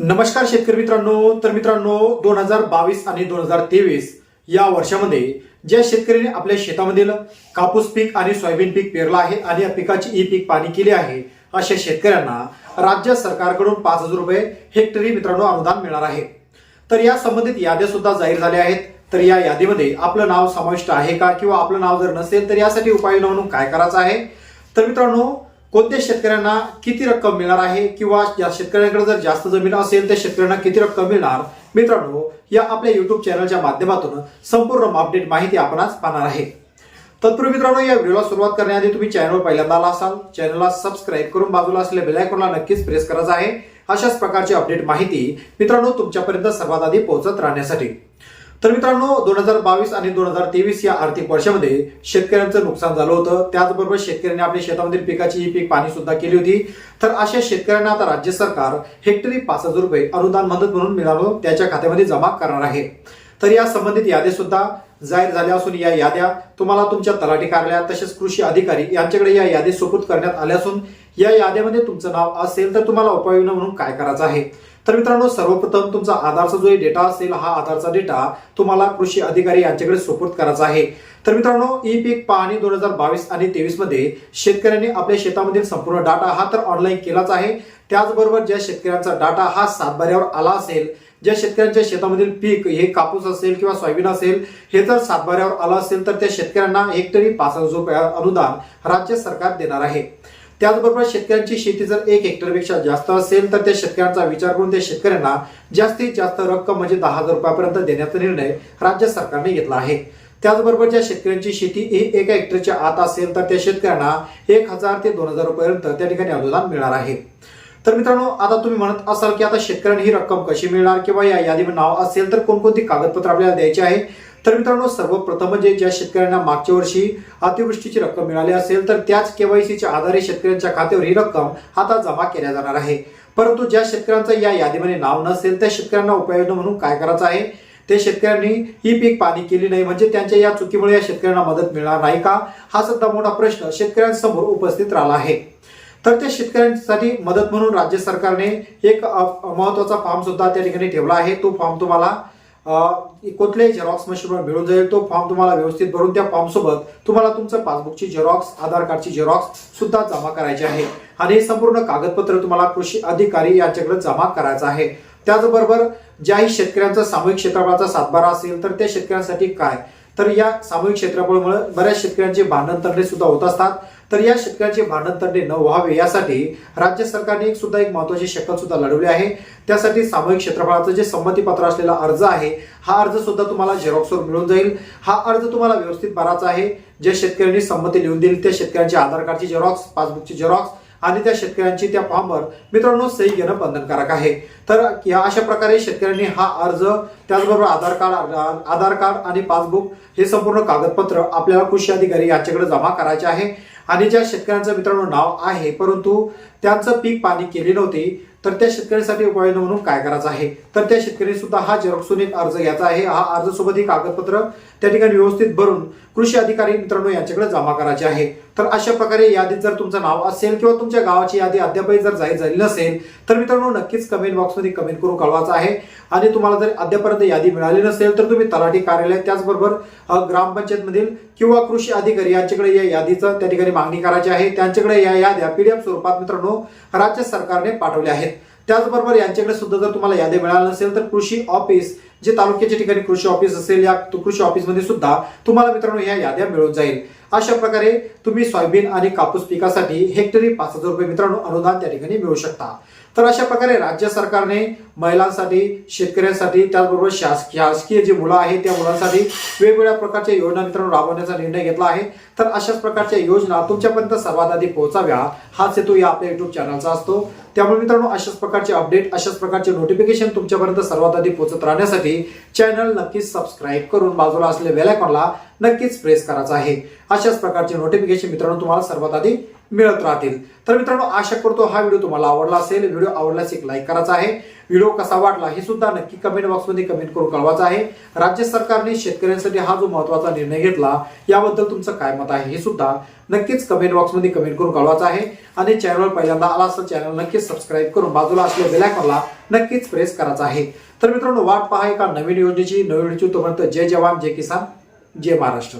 नमस्कार शेतकरी मित्रांनो. तर मित्रांनो दोन हजार बावीस आणि दोन हजार तेवीस या वर्षामध्ये ज्या शेतकऱ्यांनी आपल्या शेतामधील कापूस पीक आणि सोयाबीन पीक पेरलं आहे आणि या पिकाची ई पीक पाणी केले आहे अशा शेतकऱ्यांना राज्य सरकारकडून पाच हजार रुपये हेक्टरी मित्रांनो अनुदान मिळणार आहे. तर या संबंधित याद्या सुद्धा जाहीर झाल्या आहेत. तर या यादीमध्ये आपलं नाव समाविष्ट आहे का किंवा आपलं नाव जर नसेल तर यासाठी उपाययोजना म्हणून काय करायचं आहे? तर मित्रांनो कोणत्या शेतकऱ्यांना किती रक्कम मिळणार आहे? किंवा या शेतकऱ्यांकडे जर जास्त जमीन असेल तर शेतकऱ्यांना किती रक्कम मिळणार? मित्रांनो या आपल्या युट्यूब चॅनलच्या माध्यमातून संपूर्ण अपडेट माहिती आपण आज पाहणार आहे. तत्पूर्वी मित्रांनो या व्हिडिओला सुरुवात करण्याआधी तुम्ही चॅनल पहिल्यांदा आला असाल चॅनलला सबस्क्राईब करून बाजूला असलेल्या बेलायकॉनला नक्कीच प्रेस करायचं आहे. अशाच प्रकारची अपडेट माहिती मित्रांनो तुमच्यापर्यंत सर्वात आधी पोहोचत राहण्यासाठी. तर मित्रांनो दोन हजार बावीस आणि दोन हजार तेवीस या आर्थिक वर्षामध्ये शेतकऱ्यांचं नुकसान झालं होतं. त्याचबरोबर शेतकऱ्यांनी आपल्या शेतामधील पिकाची ही पीक पाणी सुद्धा केली होती. तर अशा शेतकऱ्यांना आता राज्य सरकार हेक्टरी पाच हजार रुपये अनुदान मदत म्हणून मिळालं. त्याच्या खात्यामध्ये जमा करणार आहे. तर या संबंधित याद्या सुद्धा जाहीर झाल्या असून या याद्या तुम्हाला तुमच्या तलाठी कार्यालयात तसेच कृषी अधिकारी यांच्याकडे या यादी सुपूर्द करण्यात आल्या असून या याद्यामध्ये तुमचं नाव असेल तर तुम्हाला उपाययोजना म्हणून काय करायचं आहे? तर मित्रांनो सर्वप्रथम तुमचा आधारचा जो डेटा असेल हा आधारचा डेटा तुम्हाला कृषी अधिकारी यांच्याकडे सुपूर्द करायचा आहे. तर मित्रांनो ई पीक पाहणी दोन हजार बावीस आणि तेवीसमध्ये शेतकऱ्यांनी आपल्या शेतामधील संपूर्ण डाटा हा तर ऑनलाईन केलाच आहे. त्याचबरोबर ज्या शेतकऱ्यांचा डाटा हा सातबाऱ्यावर आला असेल ज्या शेतकऱ्यांच्या शेतामधील पीक हे कापूस असेल किंवा सोयाबीन असेल हे जर सातबाऱ्यावर आलं असेल तर त्या शेतकऱ्यांना हेक्टरी पाच हजार रुपये अनुदान राज्य सरकार देणार आहे. त्याचबरोबर शेतकऱ्यांची शेती जर एक हेक्टरपेक्षा जास्त असेल तर त्या शेतकऱ्यांचा विचार करून त्या शेतकऱ्यांना जास्तीत जास्त रक्कम म्हणजे दहा हजार रुपयापर्यंत देण्याचा निर्णय राज्य सरकारने घेतला आहे. त्याचबरोबर ज्या शेतकऱ्यांची शेती ही एका हेक्टरच्या आत असेल तर त्या शेतकऱ्यांना एक हजार ते दोन हजार रुपयापर्यंत त्या ठिकाणी अनुदान मिळणार आहे. तर मित्रांनो आता तुम्ही म्हणत असाल की आता शेतकऱ्यांना ही रक्कम कशी मिळणार किंवा या यादीमध्ये नाव असेल तर कोणकोणती कागदपत्र आपल्याला द्यायची आहे तर मित्रांनो सर्वप्रथम म्हणजे ज्या शेतकऱ्यांना मागच्या वर्षी अतिवृष्टीची रक्कम मिळाली असेल तर त्याच केवायसीच्या आधारे शेतकऱ्यांच्या खात्यावर ही रक्कम आता जमा केल्या जाणार आहे. परंतु ज्या शेतकऱ्यांचं या यादीमध्ये नाव नसेल त्या शेतकऱ्यांना उपाययोजना म्हणून काय करायचं आहे? ते शेतकऱ्यांनी ही पीक पाणी केली नाही म्हणजे त्यांच्या या चुकीमुळे या शेतकऱ्यांना मदत मिळणार नाही का? हा सुद्धा मोठा प्रश्न शेतकऱ्यांसमोर उपस्थित राहिला आहे. तर त्या शेतकऱ्यांसाठी मदत म्हणून राज्य सरकारने एक महत्त्वाचा फॉर्म सुद्धा त्या ठिकाणी ठेवला आहे. तो फॉर्म तुम्हाला कुठल्याही झेरॉक्स मशीनवर मिळून जाईल तो फॉर्म तुम्हाला व्यवस्थित भरून त्या फॉर्मसोबत तुम्हाला तुमचं पासबुकची झेरॉक्स आधार कार्डची झेरॉक्स सुद्धा जमा करायची आहे. आणि हे संपूर्ण कागदपत्र तुम्हाला कृषी अधिकारी यांच्याकडे जमा करायचं आहे. त्याचबरोबर ज्याही शेतकऱ्यांचा सामूहिक क्षेत्रफळाचा सातबारा असेल तर त्या शेतकऱ्यांसाठी काय? तर या सामूहिक क्षेत्रफळामुळे बऱ्याच शेतकऱ्यांचे भांडण तंडे सुद्धा होत असतात. तर या शेतकऱ्यांचे भांडण तंडे न व्हावे यासाठी राज्य सरकारने एक सुद्धा एक महत्वाची शक्कल सुद्धा लढवली आहे. त्यासाठी सामूहिक क्षेत्रफळाचं जे संमतीपत्र असलेला अर्ज आहे हा अर्ज सुद्धा तुम्हाला झेरॉक्सवर मिळून जाईल. हा अर्ज तुम्हाला व्यवस्थित भरायचा आहे. ज्या शेतकऱ्यांनी संमती लिहून दिली त्या शेतकऱ्यांच्या आधार कार्डची झेरॉक्स पासबुकची झेरॉक्स आणि त्या शेतकऱ्यांची त्या फॉर्मवर मित्रांनो सही घेणं बंधनकारक आहे. तर या अशा प्रकारे शेतकऱ्यांनी हा अर्ज त्याचबरोबर आधार कार्ड आधार कार्ड आणि पासबुक हे संपूर्ण कागदपत्र आपल्याला कृषी अधिकारी यांच्याकडे जमा करायचे आहे. आणि ज्या शेतकऱ्यांचं मित्रांनो नाव आहे परंतु त्यांचं पीक पाणी केले नव्हते तर त्या शेतकऱ्यांसाठी उपाययोजना म्हणून काय करायचं आहे? तर त्या शेतकरी सुद्धा हा झेरॉक्सून एक अर्ज घ्यायचा आहे. हा अर्ज सोबत ही कागदपत्र त्या ठिकाणी व्यवस्थित भरून कृषी अधिकारी मित्रांनो यांच्याकडे जमा करायचे आहे. तर अशा प्रकारे यादीत जर तुमचं नाव असेल किंवा तुमच्या गावाची यादी अद्यापही जर जाहीर झाली नसेल तर मित्रांनो नक्कीच कमेंट बॉक्समध्ये कमेंट करून कळवायचं आहे. आणि तुम्हाला जर अद्यापर्यंत यादी मिळाली नसेल तर तुम्ही तलाठी कार्यालय त्याचबरोबर ग्रामपंचायतमधील किंवा कृषी अधिकारी यांच्याकडे या यादीचं त्या ठिकाणी मागणी करायची आहे. त्यांच्याकडे या याद्या पीडीएफ स्वरूपात मित्रांनो राज्य सरकारने पाठवल्या आहेत. त्याचबरोबर यांच्याकडे सुद्धा जर तुम्हाला यादी मिळाली नसेल तर कृषी ऑफिस जे तालुक्याच्या ठिकाणी कृषी ऑफिस असेल या कृषी ऑफिसमध्ये सुद्धा तुम्हाला मित्रांनो या याद्या मिळून जाईल. अशा प्रकारे तुम्ही सोयाबीन आणि कापूस पिकासाठी हेक्टरी पाच हजार रुपये मित्रांनो अनुदान त्या ठिकाणी मिळू शकता. तर अशा प्रकारे राज्य सरकारने महिलांसाठी शेतकऱ्यांसाठी त्याचबरोबर शासकीय शासकीय जी मुलं आहेत त्या मुलांसाठी वेगवेगळ्या प्रकारच्या योजना मित्रांनो राबवण्याचा निर्णय घेतला आहे. तर अशाच प्रकारच्या योजना तुमच्यापर्यंत सर्वात आधी पोहोचाव्या हाच हेतू या आपल्या युट्यूब चॅनलचा असतो. त्यामुळे मित्रांनो अशाच प्रकारचे अपडेट अशाच प्रकारचे नोटिफिकेशन तुमच्यापर्यंत सर्वात आधी पोहोचत राहण्यासाठी चॅनल नक्कीच सबस्क्राईब करून बाजूला असलेल्या बेलायकॉनला नक्कीच प्रेस करायचा आहे. अशाच प्रकारचे नोटिफिकेशन मित्रांनो तुम्हाला सर्वात आधी मिळत राहतील. तर मित्रांनो आशा करतो हा व्हिडिओ तुम्हाला आवडला असेल. व्हिडिओ आवडल्यास एक लाईक करायचा आहे. व्हिडिओ कसा वाटला हे सुद्धा नक्की कमेंट बॉक्समध्ये कमेंट करून कळवायचं आहे. राज्य सरकारने शेतकऱ्यांसाठी हा जो महत्त्वाचा निर्णय घेतला याबद्दल तुमचं काय मत आहे हे सुद्धा नक्कीच कमेंट बॉक्समध्ये कमेंट करून कळवायचं आहे. आणि चॅनलवर पहिल्यांदा आला असेल चॅनल नक्कीच सबस्क्राईब करून बाजूला असलेल्या बेलायकॉनला नक्कीच प्रेस करायचा आहे. तर मित्रांनो वाट पहा एका नवीन योजनेची. नवीन तुम्हाला तोपर्यंत जय जवान जय किसान जय महाराष्ट्र.